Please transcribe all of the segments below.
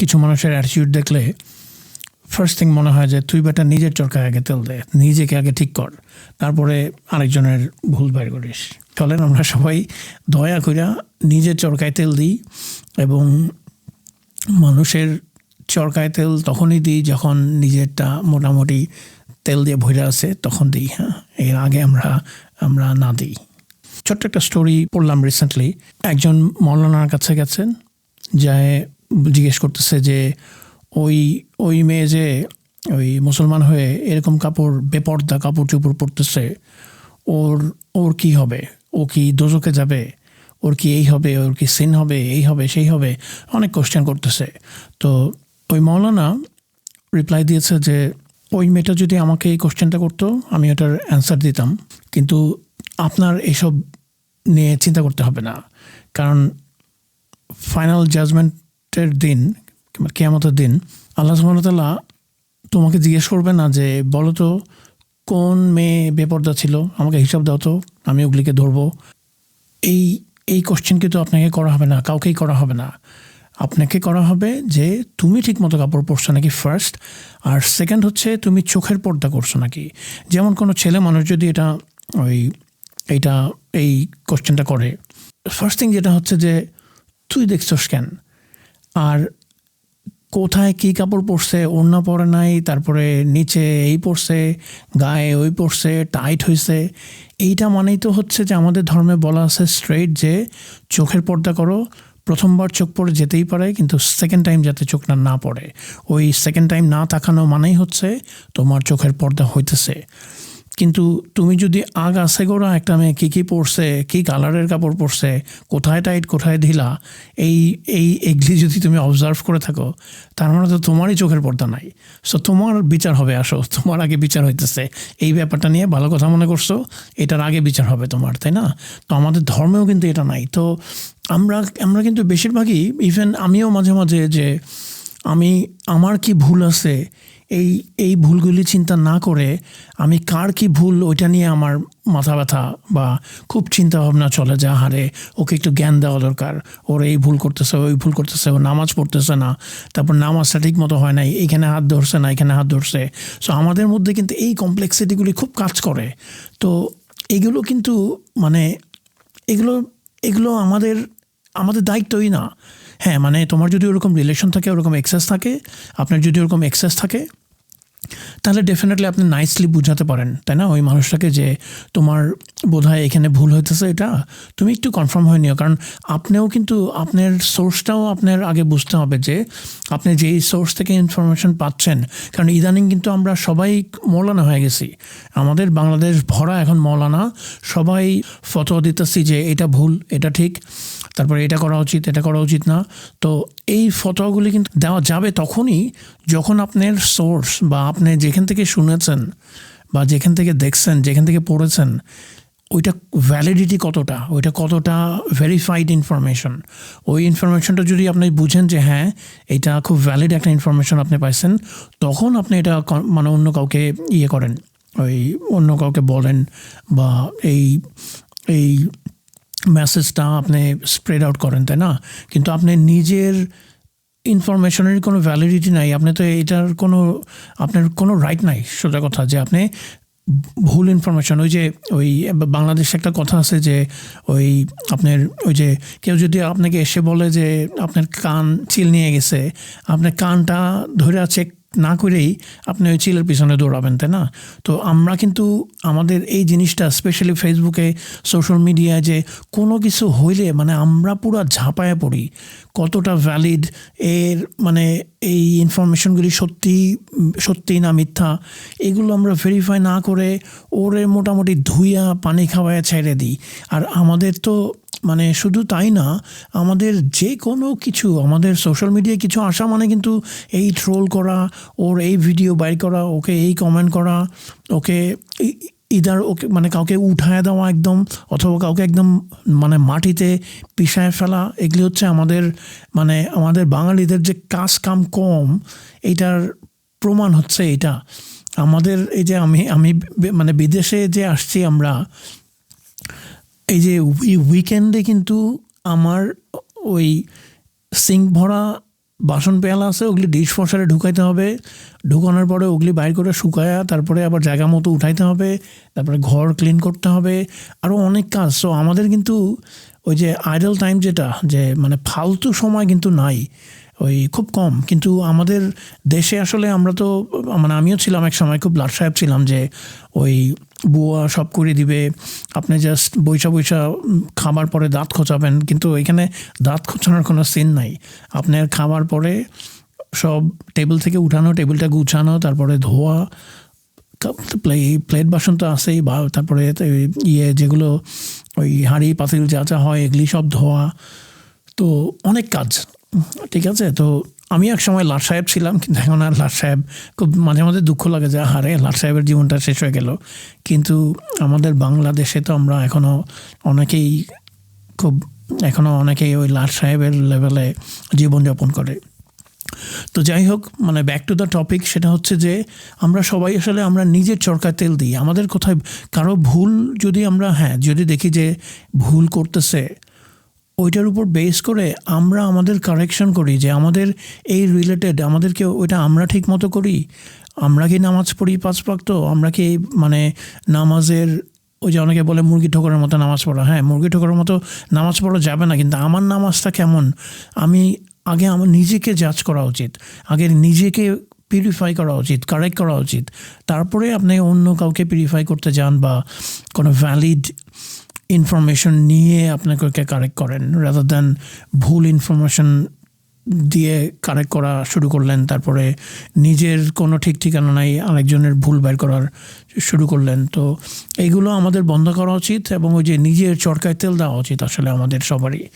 কিছু মানুষের অ্যাটিটিউড দেখলে ফার্স্ট থিং মনে হয় যে তুই বেটা নিজের চরকায় আগে তেল দে, নিজেকে আগে ঠিক কর, তারপরে আরেকজনের ভুল বের করিস। চলেন আমরা সবাই দয়া কইরা নিজের চরকায় তেল দিই এবং মানুষের চরকায় তেল তখনই দিই যখন নিজেরটা মোটামুটি তেল দিয়ে ভরে আছে, তখন দিই হ্যাঁ? এর আগে আমরা আমরা না দিই। ছোট্ট একটা স্টোরি পড়লাম রিসেন্টলি একজন মৌলানার কাছে গেছেন, যায় জিজ্ঞেস করতেছে যে ওই ওই মেয়ে যে ওই মুসলমান হয়ে এরকম কাপড়, বেপর্দা কাপড় চোপড় পরতেছে, ওর ওর কি হবে? ও কি দোজকে যাবে? ওর কি এই হবে? ওর কি সিন হবে? এই হবে? সেই হবে? অনেক কোশ্চেন করতেছে। তো ওই মৌলানা রিপ্লাই দিয়েছে যে ওই মেয়েটা যদি আমাকে এই কোশ্চেনটা করতো, আমি ওটার অ্যান্সার দিতাম। কিন্তু আপনার এইসব নিয়ে চিন্তা করতে হবে না। কারণ ফাইনাল জাজমেন্টের দিন, কিংবা কেয়ামতের দিন, আল্লাহ সুবাহতাল্লাহ তোমাকে জিজ্ঞেস করবে না যে, বলো তো, কোন মেয়ে বেপর্দা ছিল? আমাকে হিসাব দাও তো, আমি ওগুলিকে ধরবো। এই এই কোশ্চেন কিন্তু আপনাকে করা হবে না, কাউকেই করা হবে না। আপনাকে করা হবে যে, তুমি ঠিক মতো কাপড় পরছো নাকি ফার্স্ট আর সেকেন্ড হচ্ছে, তুমি চোখের পর্দা করছ নাকি? যেমন কোনো ছেলে মানুষ যদি এটা, ওই, এইটা, এই কোশ্চেনটা করে ফার্স্ট থিং যেটা হচ্ছে যে, তুই দেখছোস কেন? আর কোথায় কী কাপড় পরছে, ওড়না পরে নাই, তারপরে নিচে এই পরছে, গায়ে ওই পরছে, টাইট হয়েছে এইটা মানেই তো হচ্ছে যে আমাদের ধর্মে বলা আছে স্ট্রেট যে চোখের পর্দা করো, প্রথমবার চোখ পড়ে যেতেই পারে, কিন্তু সেকেন্ড টাইম যাতে চোখটা না পড়ে। ওই সেকেন্ড টাইম না তাকানো মানেই হচ্ছে তোমার চোখের পর্দা হইতেছে। কিন্তু তুমি যদি আগ আসে গোড়া একটা মেয়ে, কী কী পরছে, কী কালারের কাপড় পরছে, কোথায় টাইট কোথায় ঢিলা, এই এই এগুলি যদি তুমি অবজার্ভ করে থাকো, তার মানে তো তোমারই চোখের পর্দা নাই। সো তোমার বিচার হবে, আসো, তোমার আগে বিচার হইতেছে। এই ব্যাপারটা নিয়ে ভালো কথা মনে করছ, এটার আগে বিচার হবে তোমার, তাই না? তো আমাদের ধর্মেও কিন্তু এটা নাই। তো আমরা আমরা কিন্তু বেশিরভাগই ইভেন আমিও মাঝে মাঝে যে আমি, আমার কি ভুল আছে? এই এই ভুলগুলি চিন্তা না করে আমি কার কি ভুল ওইটা নিয়ে আমার মাথা ব্যথা বা খুব চিন্তা ভাবনা চলে যা হারে ওকে একটু জ্ঞান দেওয়া দরকার। ওর এই ভুল করতেছে, ওই ভুল করতেছে, ও নামাজ পড়তেছে না। তারপর নামাজটা ঠিক মতো হয় নাই এইখানে হাত ধরছে না, এখানে হাত ধরছে। সো আমাদের মধ্যে কিন্তু এই কমপ্লেক্সিটিগুলি খুব কাজ করে। তো এগুলো কিন্তু মানে এগুলো এগুলো আমাদের আমাদের দায়িত্বই না। হ্যাঁ মানে তোমার যদি ওরকম রিলেশন থাকে, ওরকম এক্সেস থাকে, আপনার যদি ওরকম এক্সেস থাকে, তাহলে ডেফিনেটলি আপনি নাইসলি বুঝাতে পারেন, তাই না? ওই মানুষটাকে যে তোমার বোধ হয় এখানে ভুল হইতেছে এটা, তুমি একটু কনফার্ম হয়ে নিও। কারণ আপনিও কিন্তু, আপনার সোর্সটাও আপনার আগে বুঝতে হবে যে, আপনি যেই সোর্স থেকে ইনফরমেশন পাচ্ছেন, কারণ ইদানিং কিন্তু আমরা সবাই মৌলানা হয়ে গেছি। আমাদের বাংলাদেশ ভরা এখন মৌলানা, সবাই ফটো দিতেছি যে এটা ভুল, এটা ঠিক। তারপরে এটা করা উচিত, এটা করা উচিত না। তো এই ফটোগুলি কিন্তু দেওয়া যাবে তখনই যখন আপনার সোর্স বা আপনি যেখান থেকে শুনেছেন বা যেখান থেকে দেখছেন, যেখান থেকে পড়েছেন, ওইটা ভ্যালিডিটি কতটা? ওইটা কতটা ভেরিফাইড ইনফরমেশন ওই ইনফরমেশনটা যদি আপনি বুঝেন যে হ্যাঁ এটা খুব ভ্যালিড একটা ইনফরমেশন আপনি পাইছেন, তখন আপনি এটা মানে অন্য কাউকে ইয়ে করেন। ওই অন্য কাউকে বলেন বা এই এই মেসেজটা আপনি স্প্রেড আউট করেন, তাই না? কিন্তু আপনি নিজের ইনফরমেশনের কোনো ভ্যালিডিটি নাই। আপনি তো এটার কোনো, আপনার কোনো রাইট নাই, সোজা কথা, যে আপনি ভুল ইনফরমেশন ওই যে, ওই বাংলাদেশে একটা কথা আছে যে, ওই আপনার, ওই যে, কেউ যদি আপনাকে এসে বলে যে, আপনার কান চিল নিয়ে গেছে, আপনার কানটা ধরে চেক না করেই আপনি ওই চিলের পিছনে দৌড়াবেন, তাই না? তো আমরা কিন্তু আমাদের এই জিনিসটা স্পেশালি ফেসবুকে সোশ্যাল মিডিয়ায় যে কোনো কিছু হইলে মানে আমরা পুরো ঝাঁপায় পড়ি। কতটা ভ্যালিড এর মানে এই ইনফরমেশনগুলি সত্যি সত্যি না মিথ্যা, এগুলো আমরা ভেরিফাই না করে ওরে মোটামুটি ধুইয়া, পানি খাওয়ায় ছেড়ে দিই। আর আমাদের তো মানে শুধু তাই না, আমাদের যে কোনো কিছু, আমাদের সোশ্যাল মিডিয়ায় কিছু আসা মানে কিন্তু এই ট্রোল করা, ওর এই ভিডিও বাইর করা, ওকে এই কমেন্ট করা, ওকে ইদার ওকে মানে কাউকে উঠায় দেওয়া একদম, অথবা কাউকে একদম মানে মাটিতে পিষায় ফেলা, এগুলি হচ্ছে আমাদের মানে আমাদের বাঙালিদের যে কাজ কাম কম, এইটার প্রমাণ হচ্ছে এটা আমাদের এই যে আমি আমি মানে বিদেশে যে আসছি আমরা এই যে উইকেন্ডে কিন্তু আমার ওই সিঙ্ক ভরা বাসন পেয়ালা আছে, ওগুলি ডিশ ফসারে ঢুকাইতে হবে। ঢুকানোর পরে ওগুলি বাইর করে শুকায়া তারপরে আবার জায়গা মতো উঠাইতে হবে, তারপরে ঘর ক্লিন করতে হবে। আরও অনেক কাজ। সো আমাদের কিন্তু ওই যে আইডল টাইম যেটা, যে মানে ফালতু সময় কিন্তু নাই, ওই খুব কম। কিন্তু আমাদের দেশে আসলে আমরা তো মানে আমিও ছিলাম এক সময়, খুব লাট সাহেব ছিলাম যে ওই বুয়া সব করে দিবে, আপনি জাস্ট বৈশা বৈশা খাবার পরে দাঁত খোঁচাবেন, কিন্তু এখানে দাঁত খোঁচানোর কোনো সিন নাই। আপনার খাবার পরে সব টেবিল থেকে উঠানো টেবিলটা গুছানো, তারপরে ধোয়া প্লেট বাসন তো আছেই, বা তারপরে ইয়ে যেগুলো ওই হাঁড়ি পাতিল যা যা হয়, এগুলি সব ধোয়া। তো অনেক কাজ, ঠিক আছে? তো আমি এক সময় লাট সাহেব ছিলাম, কিন্তু এখন আর লাট সাহেব খুব মাঝে মাঝে দুঃখ লাগে যে হারে লাট সাহেবের জীবনটা শেষ হয়ে গেল। কিন্তু আমাদের বাংলাদেশে তো আমরা এখনও অনেকেই খুব এখনও অনেকেই ওই লাট সাহেবের লেভেলে জীবনযাপন করে। তো যাই হোক মানে ব্যাক টু দ্য টপিক সেটা হচ্ছে যে আমরা সবাই আসলে আমরা নিজের চরকায় তেল দিই। আমাদের কোথায় কারও ভুল যদি আমরা হ্যাঁ যদি দেখি যে ভুল করতেছে, ওইটার উপর বেস করে আমরা আমাদের কারেকশন করি যে আমাদের এই রিলেটেড আমাদেরকে ওইটা আমরা ঠিক মতো করি, আমরা কি নামাজ পড়ি পাঁচ পাক্ত আমরা কি মানে নামাজের, ওই যে অনেকে বলে মুরগি ঠোকরের মতো নামাজ পড়া হ্যাঁ মুরগি ঠোকরের মতো নামাজ পড়া যাবে না, কিন্তু আমার নামাজটা কেমন? আমি আগে আমার নিজেকে জাজ করা উচিত। আগে নিজেকে পিউরিফাই করা উচিত কারেক্ট করা উচিত। তারপরে আপনি অন্য কাউকে পিউরিফাই করতে যান বা কোনো ভ্যালিড ইনফরমেশন নিয়ে আপনাকে কারেক্ট করেন। রাদার দ্যান ভুল ইনফরমেশন দিয়ে কারেক্ট করা শুরু করলেন, তারপরে নিজের কোনো ঠিক ঠিকানা নাই, আরেকজনের ভুল বের করার শুরু করলেন। তো এইগুলো আমাদের বন্ধ করা উচিত এবং ওই যে নিজের চরকায় তেল দেওয়া উচিত আসলে আমাদের সবারই।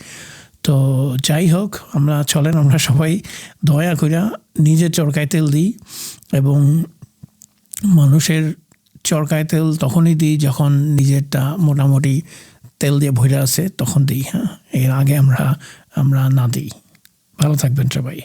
তো যাই হোক, আমরা চলেন, আমরা সবাই দয়া করে নিজের চরকায় তেল দিই এবং মানুষের চরকায় তেল তখনই দিই যখন নিজেরটা মোটামুটি তেল দিয়ে ভরে আছে, তখন দিই হ্যাঁ? এর আগে আমরা আমরা না দিই। ভালো থাকবেন সবাই।